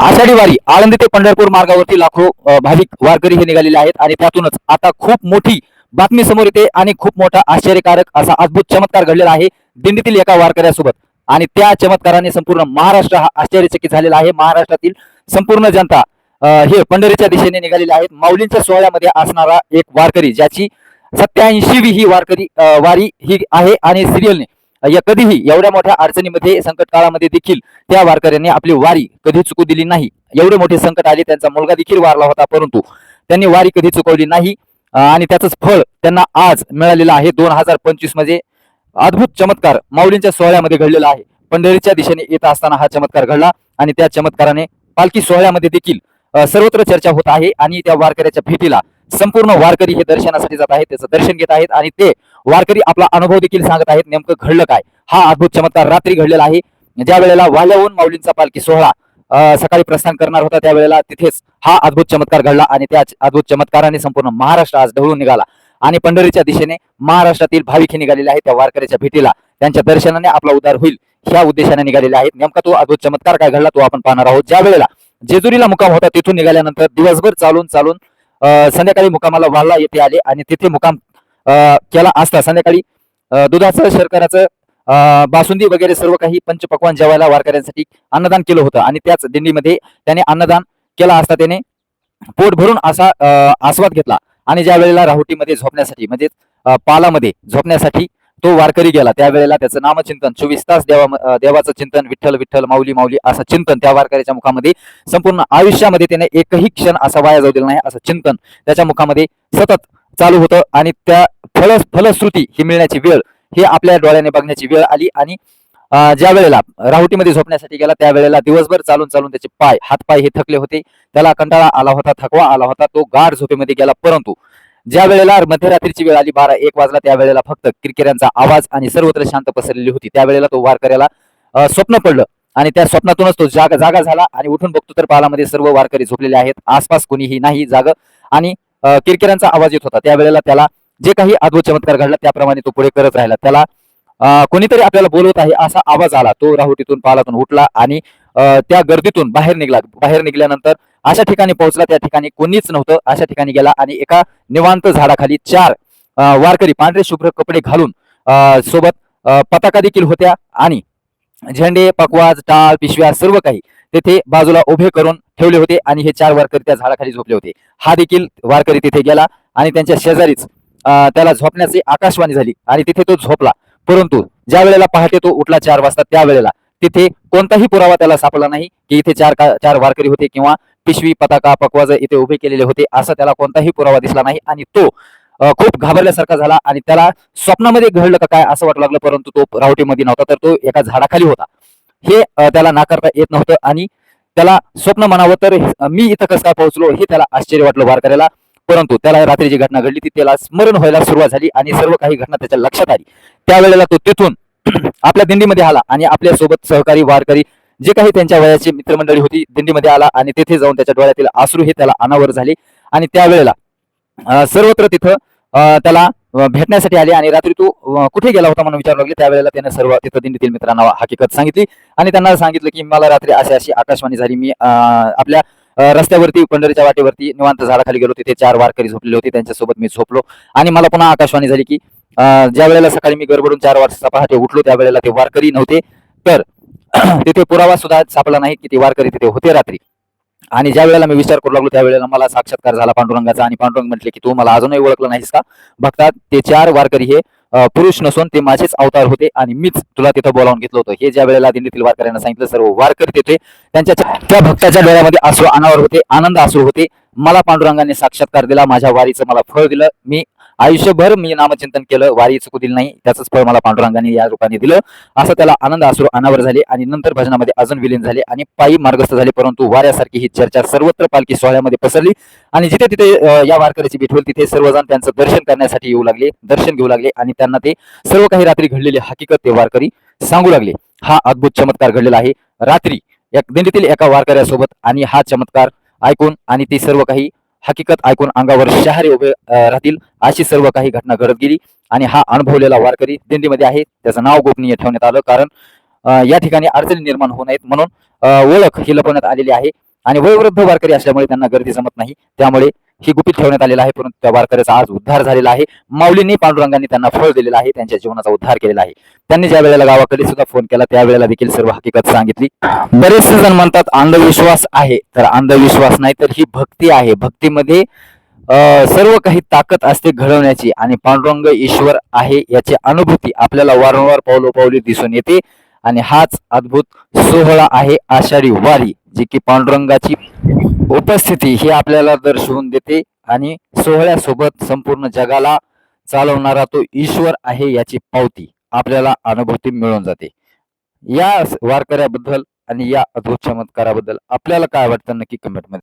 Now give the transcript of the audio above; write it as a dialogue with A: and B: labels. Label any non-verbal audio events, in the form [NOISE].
A: आषाढी वारी आळंदी ते पंढरपूर मार्गावरती लाखो भाविक वारकरी हे निघालेले आहेत आणि त्यातूनच आता खूप मोठी बातमी समोर येते आणि खूप मोठा आश्चर्यकारक असा अद्भुत चमत्कार घडलेला आहे दिंडीतील एका वारकऱ्यासोबत. आणि त्या चमत्काराने संपूर्ण महाराष्ट्र हा आश्चर्यचकित झालेला आहे. महाराष्ट्रातील संपूर्ण जनता हे पंढरीच्या दिशेने निघालेले आहेत. माऊलींच्या सोहळ्यामध्ये असणारा एक वारकरी ज्याची सत्याऐंशीवी ही वारकरी वारी ही आहे आणि सिरियलने या कधीही एवढ्या मोठ्या अडचणीमध्ये संकट काळामध्ये देखील त्या वारकऱ्यांनी आपली वारी कधी चुकू दिली नाही. एवढे मोठे संकट आले त्यांचा मुलगा देखील वारला होता परंतु त्यांनी वारी कधी चुकवली नाही. आणि त्याचंच फळ त्यांना आज मिळालेलं आहे. दोन हजार पंचवीसमध्ये अद्भुत चमत्कार माऊलींच्या सोहळ्यामध्ये घडलेला आहे. पंढरीच्या दिशेने येत असताना हा चमत्कार घडला आणि त्या चमत्काराने पालखी सोहळ्यामध्ये देखील सर्वत्र चर्चा होत आहे आणि त्या वारकऱ्याच्या भेटीला संपूर्ण वारकरी हे दर्शनासाठी जात आहेत. त्याचं दर्शन घेत आहेत आणि ते वारकरी आपला अनुभव देखील सांगत आहेत नेमकं घडलं काय? हा अद्भुत चमत्कार रात्री घडलेला आहे. ज्या वेळेला वाल्याहून माऊलींचा पालखी सोहळा सकाळी प्रस्थान करणार होता त्यावेळेला तिथेच हा अद्भुत चमत्कार घडला आणि त्या अद्भुत चमत्काराने संपूर्ण महाराष्ट्र आज ढवळून निघाला. आणि पंढरीच्या दिशेने महाराष्ट्रातील भाविक हे निघालेले आहेत त्या वारकऱ्याच्या भेटीला. त्यांच्या दर्शनाने आपला उद्धार होईल ह्या उद्देशाने निघालेले आहेत. नेमका तो अद्भुत चमत्कार काय घडला तो आपण पाहणार आहोत. ज्या वेळेला जेजुरीला मुकाम होता तिथून निघाल्यानंतर दिवसभर चालून चालून संध्याकाळी मुकामाला वाळला येथे आले आणि तिथे मुकाम केला असता. संध्याकाळी दुधाचं शर्कराचं बासुंदी वगैरे सर्व काही पंचपक्वान जेवायला वारकऱ्यांसाठी अन्नदान केलं होतं. आणि त्याच दिंडीमध्ये त्याने अन्नदान केला असता त्याने पोट भरून असा आस्वाद घेतला. आणि ज्या वेळेला राहुटीमध्ये झोपण्यासाठी म्हणजे पालामध्ये झोपण्यासाठी तो वारकरी गेला त्यावेळेला त्याचं नामचिंतन चोवीस तास देवा देवाचं चिंतन विठ्ठल विठ्ठल माऊली माऊली असं चिंतन त्या वारकऱ्याच्या मुखामध्ये संपूर्ण आयुष्यामध्ये त्याने एकही क्षण असा वाया जाऊ दिला नाही असं चिंतन त्याच्या मुखामध्ये सतत चालू होतं आणि त्या फळ फलश्रुती ही मिळण्याची वेळ हे आपल्या डोळ्याने बघण्याची वेळ आली आणि ज्या वेळेला राहुटीमध्ये झोपण्यासाठी गेला त्यावेळेला दिवसभर चालून चालून त्याचे पाय हातपाय हे थकले होते. त्याला कंटाळा आला होता थकवा आला होता तो गाढ झोपेमध्ये गेला. परंतु ज्या वेळेला मध्यरात्रीची वेळ आली बारा एक वाजला त्यावेळेला फक्त किरकिऱ्यांचा आवाज आणि सर्वत्र शांत पसरलेली होती. त्यावेळेला तो वारकऱ्याला स्वप्न पडलं आणि त्या स्वप्नातूनच तो जागा जागा झाला आणि उठून बघतो तर पालामध्ये सर्व वारकरी झोपलेले आहेत. आसपास कोणीही नाही जाग आणि किरकिरांचा किरकिऱ्यांचा आवाज येत होता. त्यावेळेला त्याला जे काही अद्भुत चमत्कार घडला त्याप्रमाणे तो पुढे करत राहिला. त्याला कोणीतरी आपल्याला बोलवत आहे असा आवाज आला. तो राहुटीतून पालातून उठला आणि त्या गर्दीतून बाहेर निघला. बाहेर निघाल्यानंतर अशा ठिकाणी पोहोचला. त्या ठिकाणी कोणीच नव्हतं. अशा ठिकाणी गेला आणि एका निवांत झाडाखाली चार वारकरी पांढरे शुभ्र कपडे घालून सोबत पताका देखील होत्या आणि झेंडे पकवाज टाळ पिशव्या सर्व काही तेथे बाजूला उभे करून ठेवले होते आणि हे चार वारकरी त्या झाडाखाली झोपले होते. हा देखील वारकरी तिथे गेला आणि त्यांच्या शेजारीच त्याला झोपण्याची आकाशवाणी झाली आणि तिथे तो झोपला. परंतु ज्या वेळेला पहाटे तो उठला चार वाजता त्यावेळेला तिथे कोणताही पुरावा त्याला सापडला नाही की इथे चार का चार वारकरी होते किंवा पिशवी पताका पकवाज इथे उभे केलेले होते असा त्याला कोणताही पुरावा दिसला नाही आणि तो खूप घाबरल्यासारखा झाला आणि त्याला स्वप्नामध्ये घडलं का काय असं वाटू लागलं परंतु तो रावटीमध्ये नव्हता तर तो एका झाडाखाली होता. हे त्याला नाकारता येत नव्हतं आणि त्याला स्वप्न म्हणावं तर मी इथं कसं काय पोहोचलो हे त्याला आश्चर्य वाटलं वारकऱ्याला. परंतु त्याला रात्री जी घटना घडली ती त्याला स्मरण व्हायला सुरुवात झाली आणि सर्व काही घटना त्याच्या लक्षात आली. त्यावेळेला तो तिथून [CLEARS THROAT] आपल्या दिंडीमध्ये आला आणि आपल्यासोबत सहकारी वारकरी जे काही त्यांच्या वयाची मित्रमंडळी होती दिंडीमध्ये आला आणि तेथे जाऊन त्याच्या डोळ्यातील आसरू हे त्याला अनावर झाले. आणि त्यावेळेला सर्वत्र तिथं त्याला भेटण्यासाठी आले आणि रात्री तू कुठे गेला होता म्हणून विचारू लागले. त्यावेळेला त्याने सर्व तिथं दिंडीतील मित्रांना हकीकत सांगितली आणि त्यांना सांगितलं की मला रात्री अशी अशी आकाशवाणी झाली. मी आपल्या रस्त्यावरती पंढरीच्या वाटेवरती निवांत झाडाखाली गेलो. तिथे चार वारकरी झोपलेले होते. त्यांच्यासोबत मी झोपलो आणि मला पुन्हा आकाशवाणी झाली की ज्या वेळेला सकाळी मी गडबडून चार वाजता पहाटे उठलो त्यावेळेला ते वारकरी नव्हते. तर [CLEARS THROAT] तिथे पुरावा सुद्धा सापडला नाही की ते वारकरी तिथे होते रात्री. आणि ज्या वेळेला मी विचार करू लागलो त्यावेळेला मला साक्षात्कार झाला पांडुरंगाचा. आणि पांडुरंग म्हटले की तू मला अजूनही ओळखलं नाहीस का? बघतात ते चार वारकरी हे पुरुष नसून ते माझेच अवतार होते आणि मीच तुला तिथं बोलावून घेतलं होतं. हे ज्या वेळेला दिंडीतील वारकऱ्यांना सांगितलं सर्व वारकरी तेथे त्यांच्या त्या भक्ताच्या डोळ्यामध्ये आसरू अनावर होते आनंद आसरू होते. मला पांडुरंगाने साक्षात्कार दिला माझ्या वारीचं मला फळ दिलं. मी आयुष्यभर मी नामचिंतन केलं वारी चुकू दिली नाही त्याचंच फळ मला पांडुरंगाने या रूपाने दिलं. असं त्याला आनंद आसरू अनावर झाले आणि नंतर भजनामध्ये अजून विलीन झाले आणि पायी मार्गस्थ झाले परंतु वाऱ्यासारखी ही चर्चा सर्वत्र पालखी सोहळ्यामध्ये पसरली. आणि जिथे तिथे या वारकऱ्याची भेट होईल तिथे सर्वजण त्यांचं दर्शन करण्यासाठी येऊ लागले दर्शन घेऊ लागले आणि त्यांना ते सर्व काही रात्री घडलेली हकीकत ते वारकरी सांगू लागले. हा अद्भुत चमत्कार घडलेला आहे. रात्री एक दिंडीतील एका वारकऱ्यासोबत आणि हा चमत्कार ऐकून आणि ती सर्व काही हकीकत ऐकून अंगावर शहारे उभे राहतील अशी सर्व काही घटना घडत गेली आणि हा अनुभवलेला वारकरी दिंडीमध्ये आहे. त्याचं नाव गोपनीय ठेवण्यात आलं कारण या ठिकाणी अडचणी निर्माण होऊ नयेत म्हणून ओळख ही लपवण्यात आलेली आहे. आणि वयोवृद्ध वारकरी असल्यामुळे त्यांना गर्दी जमत नाही. त्यामुळे ही गुपित ठेवण्यात आलेलं आहे. परंतु त्या वारकऱ्याचा आज उद्धार झालेला आहे. माऊलींनी पांडुरंगांनी त्यांना फळ दिलेलं आहे. त्यांच्या जीवनाचा उद्धार केलेला आहे. त्यांनी ज्या वेळेला गावाकडे सुद्धा फोन केला त्यावेळेला देखील सर्व हकीकत सांगितली. बरेचसे जण म्हणतात अंधविश्वास आहे. तर अंधविश्वास नाही तर ही भक्ती आहे. भक्तीमध्ये सर्व काही ताकद असते घडवण्याची. आणि पांडुरंग ईश्वर आहे याची अनुभूती आपल्याला वारंवार पावलोपावली दिसून येते. आणि हाच अद्भुत सोहळा आहे आषाढी वारी जी की पांडुरंगाची उपस्थिती ही आपल्याला दर्शवून देते आणि सोहळ्यासोबत संपूर्ण जगाला चालवणारा तो ईश्वर आहे याची पावती आपल्याला अनुभूती मिळून जाते. या वारकऱ्याबद्दल आणि या अद्भुत चमत्काराबद्दल आपल्याला काय वाटतं नक्की कमेंटमध्ये